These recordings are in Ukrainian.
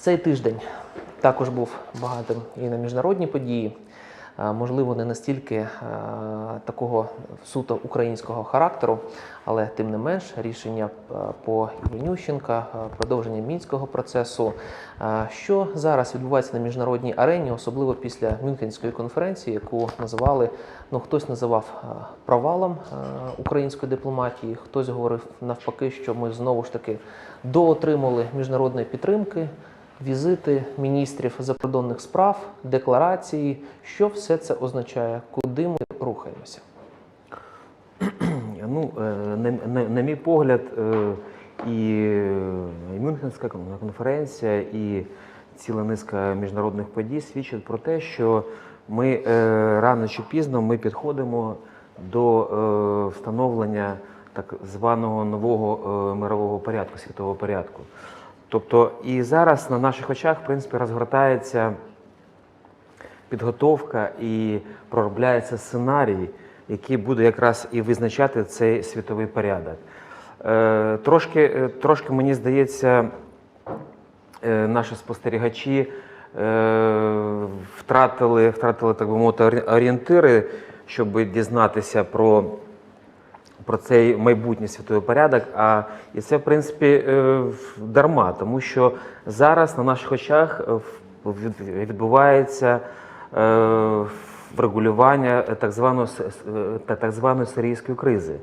Цей тиждень також був багатим і на міжнародні події. Можливо, не настільки такого суто українського характеру, але тим не менш рішення по Іванющенка, продовження мінського процесу. Що зараз відбувається на міжнародній арені, особливо після Мюнхенської конференції, яку називали, ну хтось називав провалом української дипломатії, хтось говорив навпаки, що ми знову ж таки доотримали міжнародної підтримки візити міністрів закордонних справ, декларації. Що все це означає? Куди ми рухаємося? Ну, е, на, на, на мій погляд, е, і Мюнхенська конференція, і ціла низка міжнародних подій свідчать про те, що ми е, рано чи пізно ми підходимо до е, встановлення так званого нового е, мирового порядку, світового порядку. Тобто і зараз на наших очах, в принципі, розгортається підготовка і проробляється сценарій, який буде якраз і визначати цей світовий порядок. Е, трошки, е, трошки мені здається, е, наші спостерігачі втратили, втратили, так би мовити, орієнтири, щоб дізнатися про, про цей майбутній світовий порядок. А і це, в принципі, е, дарма, тому що зараз на наших очах е, відбувається е, врегулювання так званої, так званої сирійської кризи.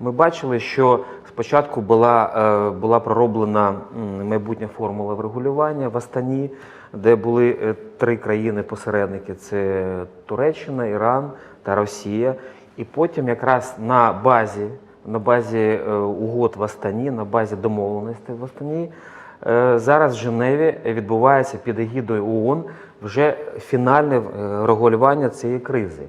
Ми бачили, що спочатку була, була пророблена майбутня формула врегулювання в Астані, де були три країни-посередники: це Туреччина, Іран та Росія. І потім якраз на базі, на базі е, угод в Астані, на базі домовленостей в Астані, е, зараз в Женеві відбувається під егідою ООН вже фінальне е, регулювання цієї кризи.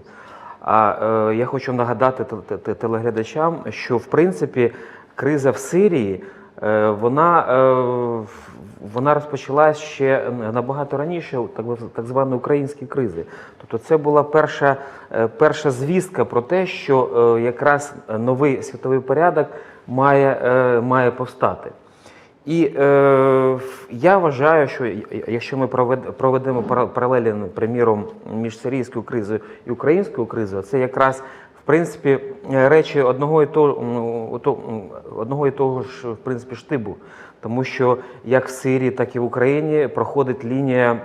А я хочу нагадати те- те- те- телеглядачам, що в принципі криза в Сирії вона, е, вона розпочалась ще набагато раніше, так, би- так званої української кризи. Тобто це була перша, е, перша звістка про те, що е, якраз новий світовий порядок має, е, має повстати. І е, я вважаю, що якщо ми провед- проведемо пара- паралелі, приміром, між сирійською кризою і українською кризою, це якраз в принципі е, речі одного і того, одного і того ж в принципі штибу, тому що як в Сирії, так і в Україні проходить лінія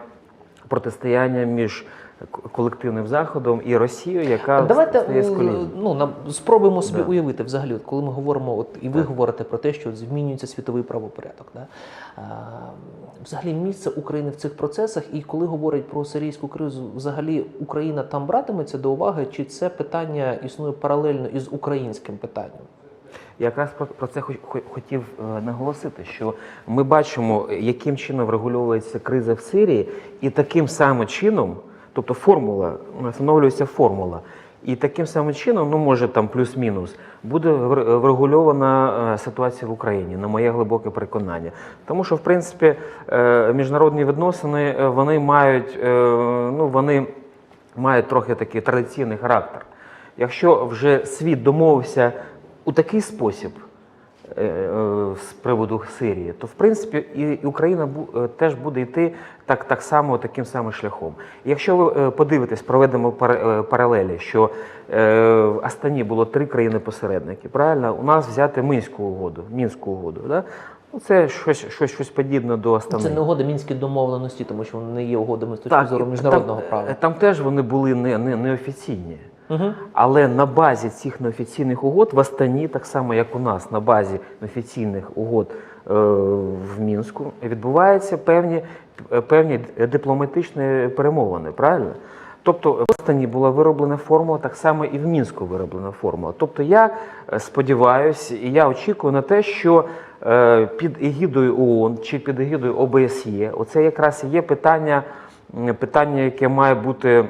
протистояння між колективним заходом і Росією, яка Давайте стає з колін. ну, на- спробуємо собі Да. уявити взагалі, от коли ми говоримо, от, і ви Так. говорите про те, що от змінюється світовий правопорядок. Да? А, взагалі місце України в цих процесах, і коли говорять про сирійську кризу, взагалі Україна там братиметься до уваги, чи це питання існує паралельно із українським питанням? Якраз про, це хо- хо- хотів е, наголосити, що ми бачимо, яким чином врегульовується криза в Сирії, і таким самим чином, тобто формула, встановлюється формула, і таким самим чином, ну може там плюс-мінус, буде вр- врегульована е, ситуація в Україні, на моє глибоке переконання. Тому що, в принципі, е, міжнародні відносини е, вони мають, ну вони мають трохи такий традиційний характер. Якщо вже світ домовився у такий спосіб з приводу Сирії, то в принципі і Україна е, теж буде йти так, так само таким самим шляхом. І якщо ви е, подивитесь, проведемо пар- е, паралелі, що е, в Астані було три країни-посередники, правильно? У нас взяти Мінську угоду, Мінську угоду. Да? Ну, це щось, щось, щось подібне до Астани. Це не угода мінські домовленості, тому що вони не є угодами з точки зору міжнародного там, права. е, Там теж вони були не, не, неофіційні. Але на базі цих неофіційних угод в Астані, так само як у нас, на базі неофіційних угод е, в Мінську, відбуваються певні, е, певні дипломатичні перемовини, правильно? Тобто в Астані була вироблена формула, так само і в Мінську вироблена формула. Тобто я е, сподіваюся і я очікую на те, що під егідою ООН чи під егідою ОБСЄ, оце якраз і є питання, питання, яке має бути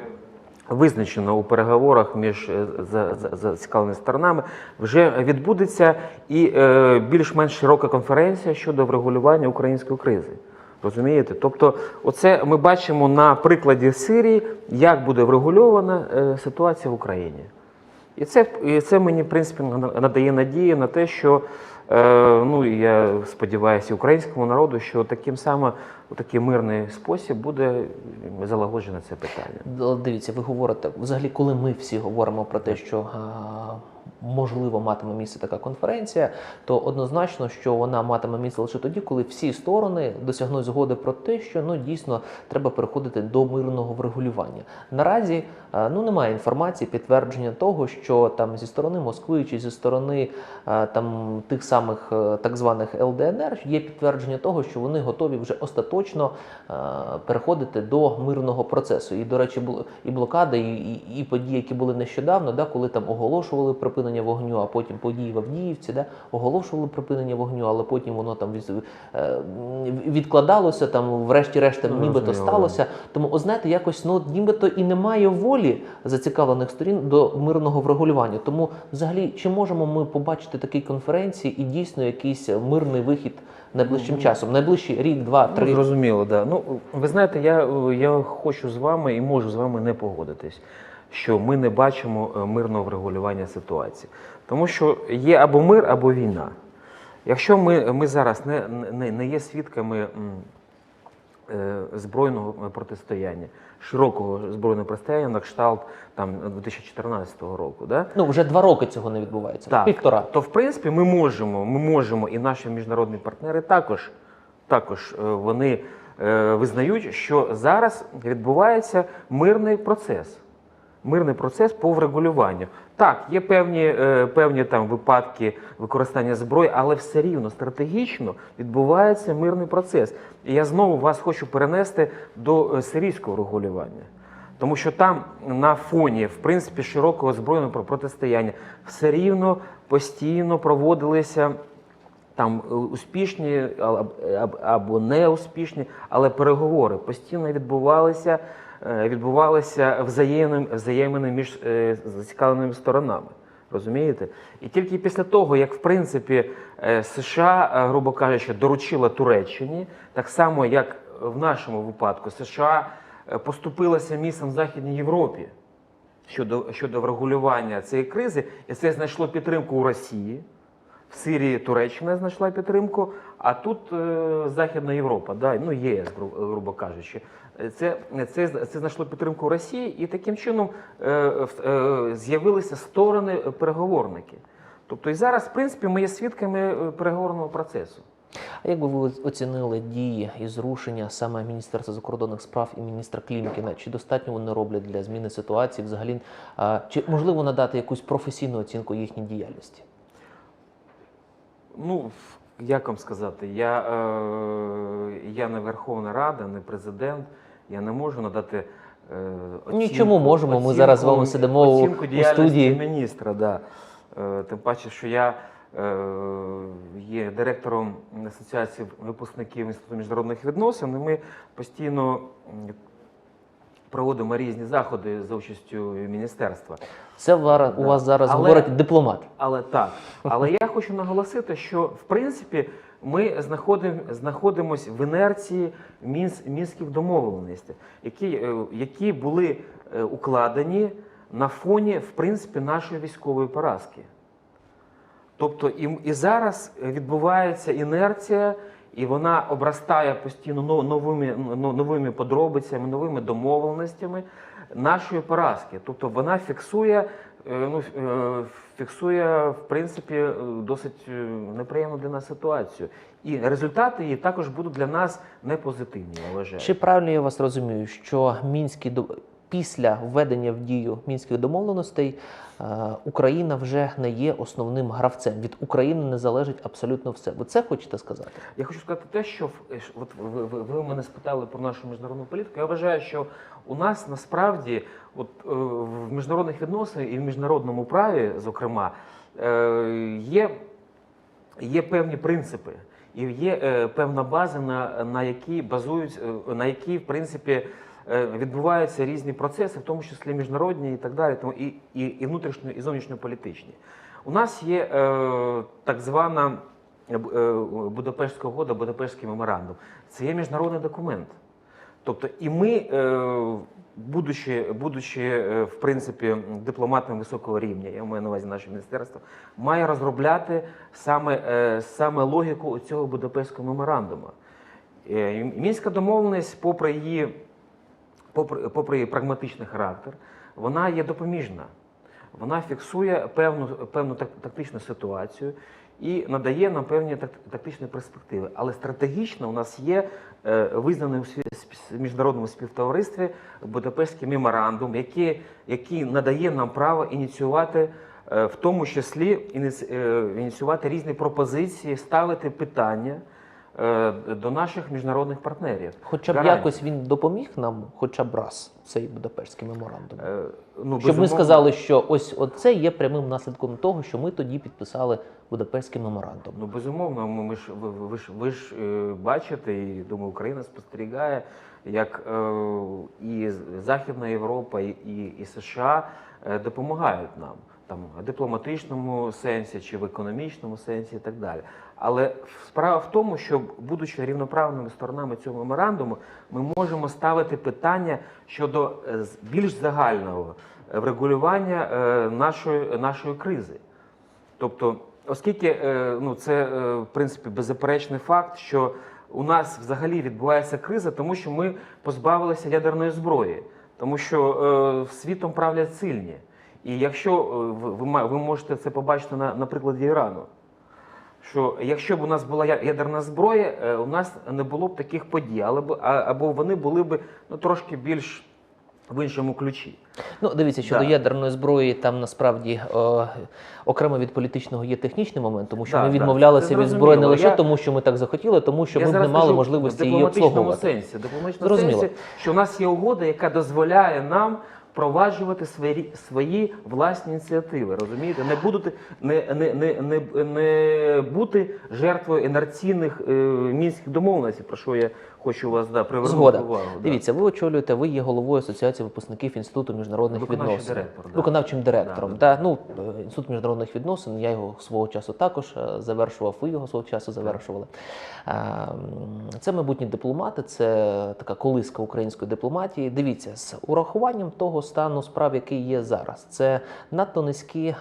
визначено у переговорах між е, за- за- зацікавленими сторонами, вже відбудеться і е, більш-менш широка конференція щодо врегулювання української кризи. Розумієте? Тобто, оце ми бачимо на прикладі Сирії, як буде врегульована е, ситуація в Україні. І це, і це мені, в принципі, надає надії на те, що ну, і я сподіваюся, українському народу, що таким саме у такий мирний спосіб буде залагоджено це питання. Дивіться, ви говорите, взагалі, коли ми всі говоримо про те, що можливо матиме місце така конференція, то однозначно, що вона матиме місце лише тоді, коли всі сторони досягнуть згоди про те, що ну дійсно треба переходити до мирного врегулювання. Наразі ну немає інформації, підтвердження того, що там зі сторони Москви чи зі сторони там тих самих е, так званих ЛДНР є підтвердження того, що вони готові вже остаточно е, переходити до мирного процесу. І, до речі, і блокади, і, і, і події, які були нещодавно, да, коли там оголошували припинення вогню, а потім події в Авдіївці, да, оголошували припинення вогню, але потім воно там е, відкладалося, там, врешті-решт, Ну, нібито сталося. Тому, о, знаєте, якось ну, нібито і немає волі зацікавлених сторін до мирного врегулювання. Тому, взагалі, чи можемо ми побачити такі конференції і дійсно якийсь мирний вихід найближчим часом? Найближчий рік, два, Ну, три. зрозуміло, да. Ну, ви знаєте, я, я хочу з вами і можу з вами не погодитись, що ми не бачимо е, мирного врегулювання ситуації. Тому що є або мир, або війна. Якщо ми, ми зараз не, не, не є свідками е, збройного протистояння, широкого збройного протистояння на кшталт там, 2014 року, да? Ну, вже два роки цього не відбувається. Так, Півтора. то в принципі ми можемо, ми можемо, і наші міжнародні партнери також, також е, вони визнають, що зараз відбувається мирний процес. Мирний процес по врегулюванню. Так, є певні, е, певні там випадки використання зброї, але все рівно стратегічно відбувається мирний процес. І я знову вас хочу перенести до е, сирійського регулювання. Тому що там на фоні, в принципі, широкого збройного протистояння все рівно постійно проводилися там е, успішні аб- або неуспішні, але переговори постійно відбувалися, відбувалися взаємним, взаємини між е, зацікавленими сторонами. Розумієте? І тільки після того, як в принципі е, США, е, грубо кажучи, доручила Туреччині, так само як в нашому випадку США е, поступилася місцем в Західній Європі щодо, щодо врегулювання цієї кризи, і це знайшло підтримку у Росії. В Сирії Туреччина знайшла підтримку, а тут е, Західна Європа, да, ну ЄС, гру- грубо кажучи. Це, це, це знайшло підтримку Росії, і таким чином е, е, з'явилися сторони переговорники. Тобто і зараз, в принципі, ми є свідками переговорного процесу. А як би ви оцінили дії і зрушення саме Міністерства закордонних справ і міністра Клімкіна? Чи достатньо вони роблять для зміни ситуації? Взагалі, чи можливо надати якусь професійну оцінку їхній діяльності? Ну, як вам сказати, я, е, я не Верховна Рада, не президент, я не можу надати. Е, Нічому можемо, ми зараз з вами сидимо у- оцінку у студії. міністра. Да. Е, тим паче, що я е, є директором Асоціації випускників Інституту міжнародних відносин, і ми постійно проводимо різні заходи за участю міністерства. Це вара- у вас зараз Але- говорить дипломат. Але так. Але я хочу наголосити, що в принципі ми знаходимо, знаходимося в інерції мінськ, мінських домовленостей, які, е, які були е, укладені на фоні в принципі нашої військової поразки. Тобто і, і зараз відбувається інерція, і вона обростає постійно но- новими, новими подробицями, новими домовленостями нашої поразки. Тобто вона фіксує, е, ну, е, фіксує в принципі е, досить неприємну для нас ситуацію. І результати її також будуть для нас не позитивні, вважаю. Чи правильно я вас розумію, що мінські після введення в дію мінських домовленостей е, Україна вже не є основним гравцем? Від України не залежить абсолютно все. Ви це хочете сказати? Я хочу сказати те, що е, от ви, ви, ви мене спитали про нашу міжнародну політику. Я вважаю, що у нас насправді, от е, в міжнародних відносинах і в міжнародному праві, зокрема, є, є певні принципи. І є е, певна база, на, на якій базують, на якій, в принципі, відбуваються різні процеси, в тому числі міжнародні і так далі, тому і, і, і внутрішньо, і зовнішньополітичні. У нас є е, так звана е, е, Будапештська угода, Будапештський меморандум. Це є міжнародний документ. Тобто, і ми, е, будучи, будучи е, в принципі дипломатами високого рівня, я маю на увазі наше міністерство, має розробляти саме, е, саме логіку цього Будапештського меморандуму. Е, Мінська домовленість, попри її, попри, попри прагматичний характер, вона є допоміжна. Вона фіксує певну, певну тактичну ситуацію і надає нам певні так- тактичні перспективи. Але стратегічно у нас є е, визнаний у міжнародному співтоваристві Будапештський меморандум, який, який надає нам право ініціювати, е, в тому числі е, ініціювати різні пропозиції, ставити питання до наших міжнародних партнерів. Хоча б Гарантії. якось він допоміг нам, хоча б раз, цей Будапештський меморандум. Е, ну, Щоб ми сказали, що ось це є прямим наслідком того, що ми тоді підписали Будапештський меморандум. Ну, безумовно, ми, ж ви, ви ж ви ж е, бачите, і думаю, Україна спостерігає, як е, і Західна Європа, і, і, і США е, допомагають нам там дипломатичному сенсі чи в економічному сенсі, і так далі. Але справа в тому, що, будучи рівноправними сторонами цього меморандуму, ми можемо ставити питання щодо е, більш загального е, врегулювання е, нашої, нашої кризи. Тобто, оскільки ну, це в принципі беззаперечний факт, що у нас взагалі відбувається криза, тому що ми позбавилися ядерної зброї, тому що світом правлять сильні. І якщо е, ви, ви можете це побачити на, на прикладі Ірану, що якщо б у нас була ядерна зброя, е, у нас не було б таких подій, але б або вони були б ну, трошки більш в іншому ключі. Ну, дивіться, щодо Да. ядерної зброї, там насправді е, окремо від політичного є технічний момент, тому що Да, ми відмовлялися це від зброї не лише Я- тому, що ми так захотіли, тому що Я ми б не мали можливості в її обслуговувати. В дипломатичному сенсі, що у нас є угода, яка дозволяє нам впроваджувати свої, свої власні ініціативи. Розумієте, не бути, не, не, не, не, не бути жертвою інерційних е, мінських домовленостей, про що я хочу вас да, привернути Згода. увагу. да. Дивіться, ви очолюєте, ви є головою Асоціації випускників Інституту міжнародних Виконавчий відносин. директор, да. Виконавчим директором. Да, Да, Ну, е, Інститут міжнародних відносин, я його свого часу також е, завершував, ви його свого часу завершували. Це майбутні дипломати, це така колиска української дипломатії. Дивіться, з урахуванням того стану справ, який є зараз, це надто низькі е,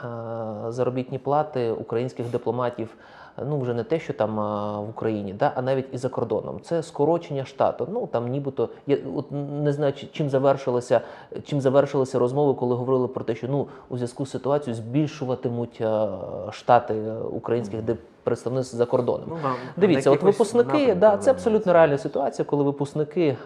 заробітні плати українських дипломатів ну вже не те, що там в Україні, да, а навіть і за кордоном. Це скорочення штату. Ну там нібито я от не знаю, чим завершилося, чим завершилися розмови, коли говорили про те, що ну у зв'язку з ситуацією збільшуватимуть штати е, українських дип- представництв за кордоном. Ну, Дивіться, от випускники, да, це абсолютно реальна ситуація, коли випускники,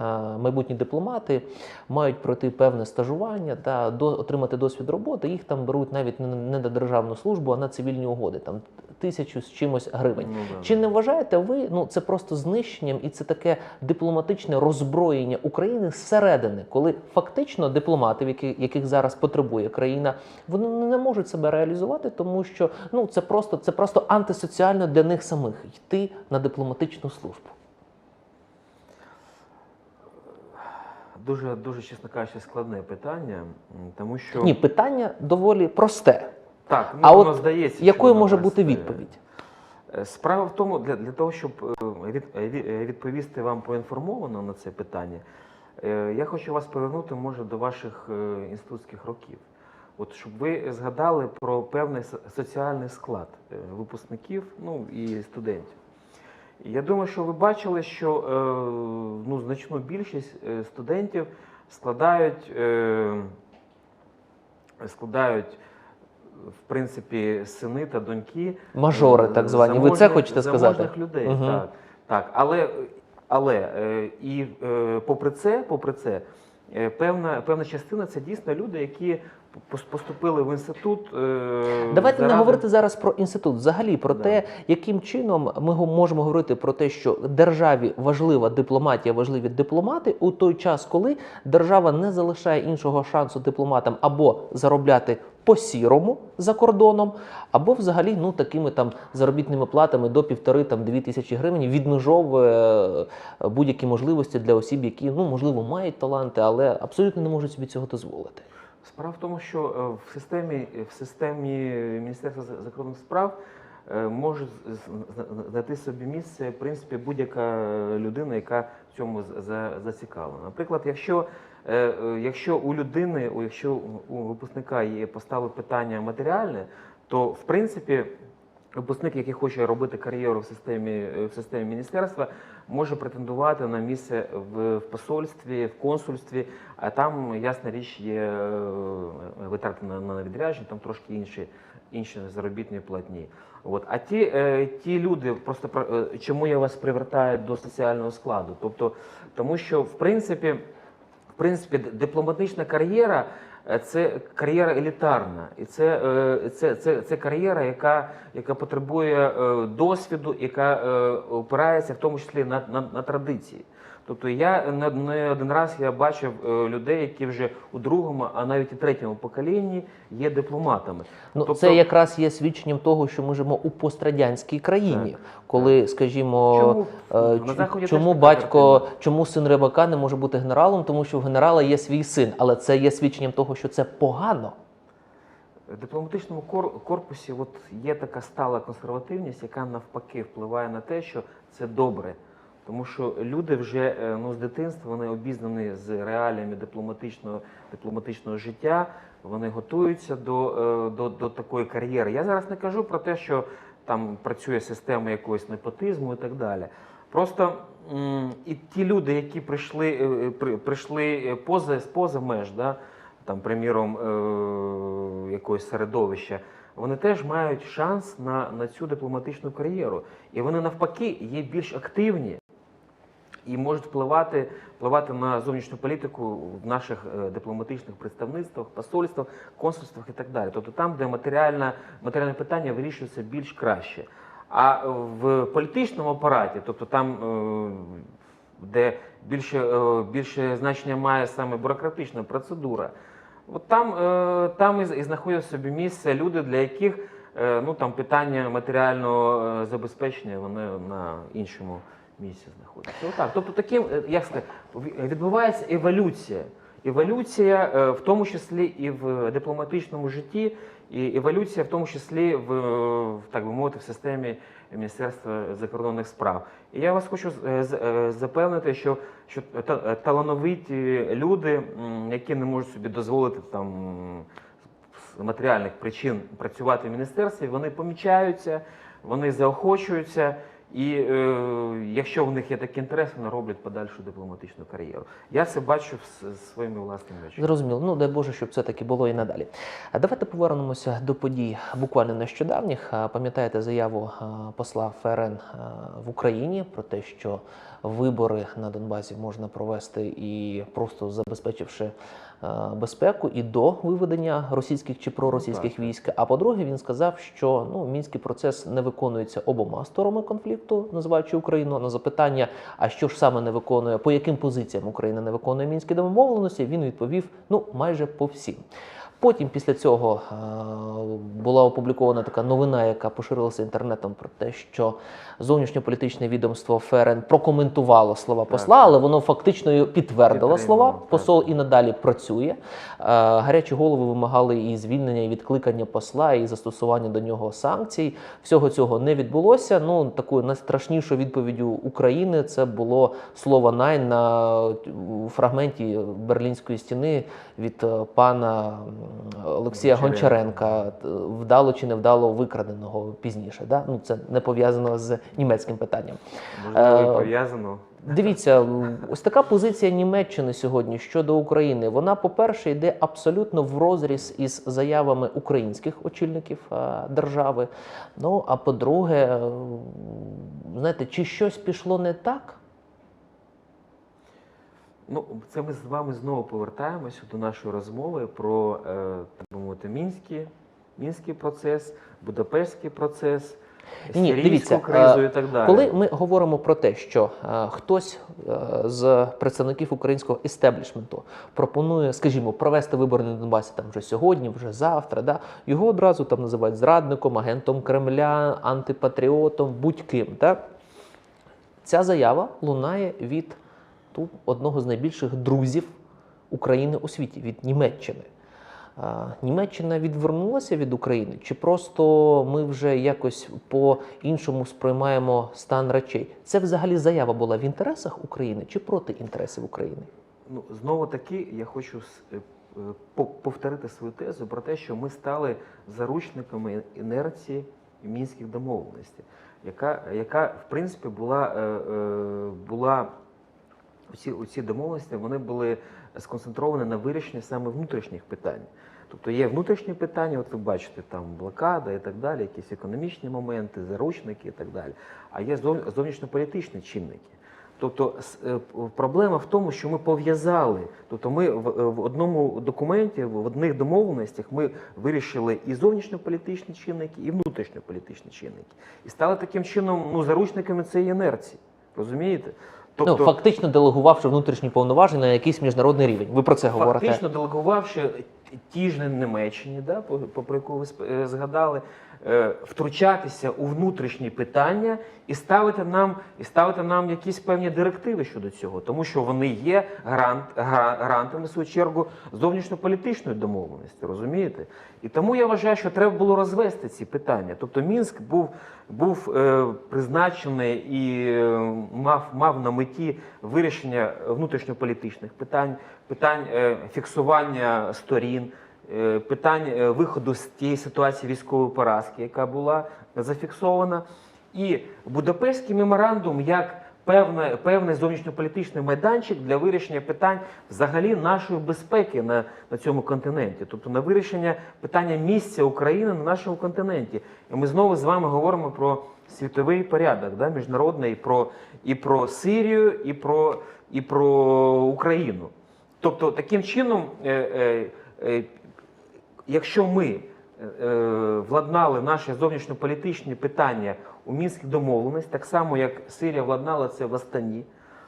майбутні дипломати, мають пройти певне стажування та до, отримати досвід роботи. Їх там беруть навіть не, на державну службу, а на цивільні угоди, там тисячу з чимось гривень. Ну, да. Чи не вважаєте ви, ну це просто знищенням і це таке дипломатичне роззброєння України зсередини, коли фактично дипломати, які- яких зараз потребує країна, вони не можуть себе реалізувати, тому що ну це просто це просто антисоціально для них самих йти на дипломатичну службу. Дуже, дуже, чесно кажучи, складне питання, тому що Ні, питання доволі просте. так, ну, А воно от здається, Якою може бути відповідь? Е, Справа в тому, для, для того, щоб е, е, від- відповісти вам поінформовано на це питання, я хочу вас повернути, може, до ваших інститутських років. От щоб ви згадали про певний соціальний склад е, випускників ну, і студентів. Я думаю, що ви бачили, що е, ну, значну більшість е, студентів складають, складають в принципі сини та доньки Мажори, так звані. Ви це хочете сказати? заможних людей. Мгм. Так, так. Але, але і попри це, попри це, певна, певна частина це дійсно люди, які поступили в інститут. е, Давайте не говорити зараз про інститут, взагалі про Да. те, яким чином ми можемо говорити про те, що державі важлива дипломатія, важливі дипломати у той час, коли держава не залишає іншого шансу дипломатам або заробляти по сірому за кордоном, або взагалі ну такими там заробітними платами до півтори там дві тисячі гривень відмежовує е, будь-які можливості для осіб, які ну можливо мають таланти, але абсолютно не можуть собі цього дозволити. Справа в тому, що е, в системі, в системі Міністерства закордонних справ е, може знайти собі місце в принципі будь-яка людина, яка в цьому зацікавлена. Наприклад, якщо, е, е, якщо у людини, якщо у випускника є поставили питання матеріальне, то в принципі. Випускник, який хоче робити кар'єру в системі, е, в системі міністерства, може претендувати на місце в, в посольстві, в консульстві, а там, ясна річ, є е, витрати на, на відрядження, там трошки інші, інші заробітні платні. От. А ті, е, ті люди, просто про- чому я вас привертаю до соціального складу? Тобто, тому що в принципі, в принципі, дипломатична кар'єра це кар'єра елітарна, і це, е, це, це, це кар'єра, яка, яка потребує е, досвіду, яка е, опирається в тому числі на, на, на традиції. Тобто я не, один раз я бачив е, людей, які вже у другому, а навіть і третьому поколінні є дипломатами. Ну, Тобто- це якраз є свідченням того, що ми живемо у пострадянській країні, Так, коли, скажімо, Чому? е, чому батько, картина. чому син рибака не може бути генералом, тому що в генерала є свій син, але це є свідченням того, що це погано. В дипломатичному кор- корпусі от є така стала консервативність, яка навпаки впливає на те, що це добре. Тому що люди вже е, ну, з дитинства вони обізнані з реаліями дипломатичного, дипломатичного життя, вони готуються до, е, до, до такої кар'єри. Я зараз не кажу про те, що там працює система якогось непотизму і так далі. Просто і ті люди, які прийшли, е, при- прийшли поза, поза меж, да, там, приміром, якогось середовища, вони теж мають шанс на, на цю дипломатичну кар'єру. І вони навпаки є більш активні і можуть впливати, впливати на зовнішню політику в наших е, дипломатичних представництвах, посольствах, консульствах і так далі. Тобто там, де матеріальне, матеріальне питання вирішується більш краще. А в політичному апараті, тобто там, е, де більше, е, більше значення має саме бюрократична процедура, от там, там і, знаходять собі місце люди, для яких ну, там, питання матеріального забезпечення вони на іншому місці знаходяться. Отак. Тобто таким, е, як сказати, відбувається еволюція. Еволюція, е, в тому числі і в дипломатичному житті, і еволюція, в тому числі в, е, так би мовити, в системі Міністерства закордонних справ. І я вас хочу е, е, запевнити, що, що е, талановиті люди, які не можуть собі дозволити там з матеріальних причин працювати в міністерстві, вони помічаються, вони заохочуються. І е, якщо в них є такий інтерес, вони роблять подальшу дипломатичну кар'єру. Я це бачу з- своїми власними очима. Зрозуміло. Ну дай Боже, щоб це таки було і надалі. Давайте повернемося до подій буквально нещодавніх. Пам'ятаєте заяву посла ФРН в Україні про те, що вибори на Донбасі можна провести і просто забезпечивши безпеку і до виведення російських чи проросійських Ну, так. військ. А по-друге, він сказав, що ну мінський процес не виконується обома сторонами конфлікту, називаючи Україну на запитання, а що ж саме не виконує, по яким позиціям Україна не виконує мінські домовленості, він відповів: ну майже по всім. Потім після цього е, була опублікована така новина, яка поширилася інтернетом про те, що зовнішньополітичне відомство ФРН прокоментувало слова посла, але воно фактично підтвердило слова. Посол і надалі працює. Е, Гарячі голови вимагали і звільнення, і відкликання посла, і застосування до нього санкцій. Всього цього не відбулося. Ну такою найстрашнішою відповіддю України це було слово най на фрагменті Берлінської стіни від е, пана Олексія Гончаренка. Вдало чи невдало викраденого пізніше. Да? Ну це не пов'язано з німецьким питанням. Можливо, Е, пов'язано. Дивіться, ось така позиція Німеччини сьогодні щодо України. Вона, по-перше, йде абсолютно в розріз із заявами українських очільників е, держави. Ну а по-друге, знаєте, чи щось пішло не так? Ну, це ми з вами знову повертаємося до нашої розмови про е, так би мовити, мінський, мінський процес, Будапештський процес, Ні, дивіться, кризу е, і так далі. Коли ми говоримо про те, що е, хтось е, з представників українського істеблішменту пропонує, скажімо, провести вибори на Донбасі там вже сьогодні, вже завтра, да, його одразу там називають зрадником, агентом Кремля, антипатріотом, будь-ким. Да? Ця заява лунає від одного з найбільших друзів України у світі, від Німеччини. Німеччина відвернулася від України, чи просто ми вже якось по-іншому сприймаємо стан речей? Це взагалі заява була в інтересах України чи проти інтересів України? Ну, знову таки, я хочу е, е, по- повторити свою тезу про те, що ми стали заручниками інерції мінських домовленостей, яка, яка в принципі була, е, була ці, ці домовленості вони були сконцентровані на вирішенні саме внутрішніх питань. Тобто є внутрішні питання, от ви бачите, там блокада і так далі, якісь економічні моменти, заручники і так далі. А є зов- зовнішньополітичні чинники. Тобто е, проблема в тому, що ми пов'язали. Тобто ми е, в одному документі, в одних домовленостях ми вирішили і зовнішньополітичні чинники, і внутрішньополітичні чинники. І стали таким чином ну, заручниками цієї інерції. Розумієте? Ну, фактично делегувавши внутрішні повноваження на якийсь міжнародний рівень. Ви про це говорите. Фактично делегувавши ті ж Німеччині, да, про яку ви е, згадали, втручатися у внутрішні питання і ставити нам і ставити нам якісь певні директиви щодо цього, тому що вони є гарант, га- гарантами в свою чергу зовнішньополітичної домовленості, розумієте? І тому я вважаю, що треба було розвести ці питання. Тобто Мінськ був, був е, призначений і е, мав, мав на меті вирішення внутрішньополітичних питань, питань е, фіксування сторін, е, питань е, виходу з тієї ситуації військової поразки, яка була зафіксована. І Будапештський меморандум як певне, певний зовнішньополітичний майданчик для вирішення питань взагалі нашої безпеки на, на цьому континенті, тобто на вирішення питання місця України на нашому континенті. І ми знову з вами говоримо про світовий порядок, да, міжнародний, і про, і про Сирію, і про, і про Україну. Тобто, таким чином, е, е, е, якщо ми е, е, владнали наші зовнішньополітичні питання у мінських домовленостях, так само як Сирія владнала це в Астані,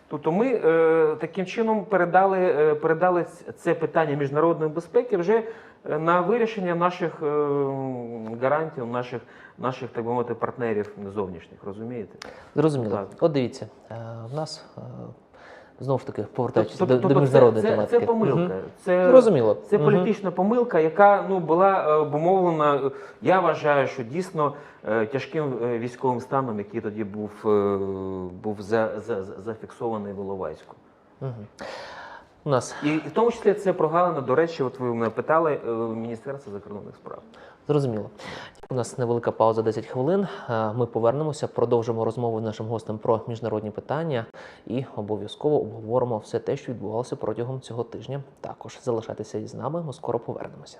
тобто ми е, таким чином передали, е, передали це питання міжнародної безпеки вже е, на вирішення наших е, гарантій, наших, наших так би мовити, партнерів зовнішніх, розумієте? Зрозуміло. Так. От дивіться, в нас знов ж таки повертаючись Тобто- до, до тобто міжнародної це, тематики. це помилка. Мгм. Це, Зрозуміло. Це Мгм. політична помилка, яка ну була е, обумовлена. е, Я вважаю, що дійсно е, тяжким військовим станом, який тоді був, був за, за, за- зафіксований в Іловайську. Мгм. У нас І, в тому числі це прогалина, до речі, от ви мене питали Міністерство закордонних справ. Зрозуміло. У нас невелика пауза 10 хвилин. Е, Ми повернемося, продовжимо розмову з нашим гостем про міжнародні питання і обов'язково обговоримо все те, що відбувалося протягом цього тижня. Також залишайтеся із нами. Ми скоро повернемося.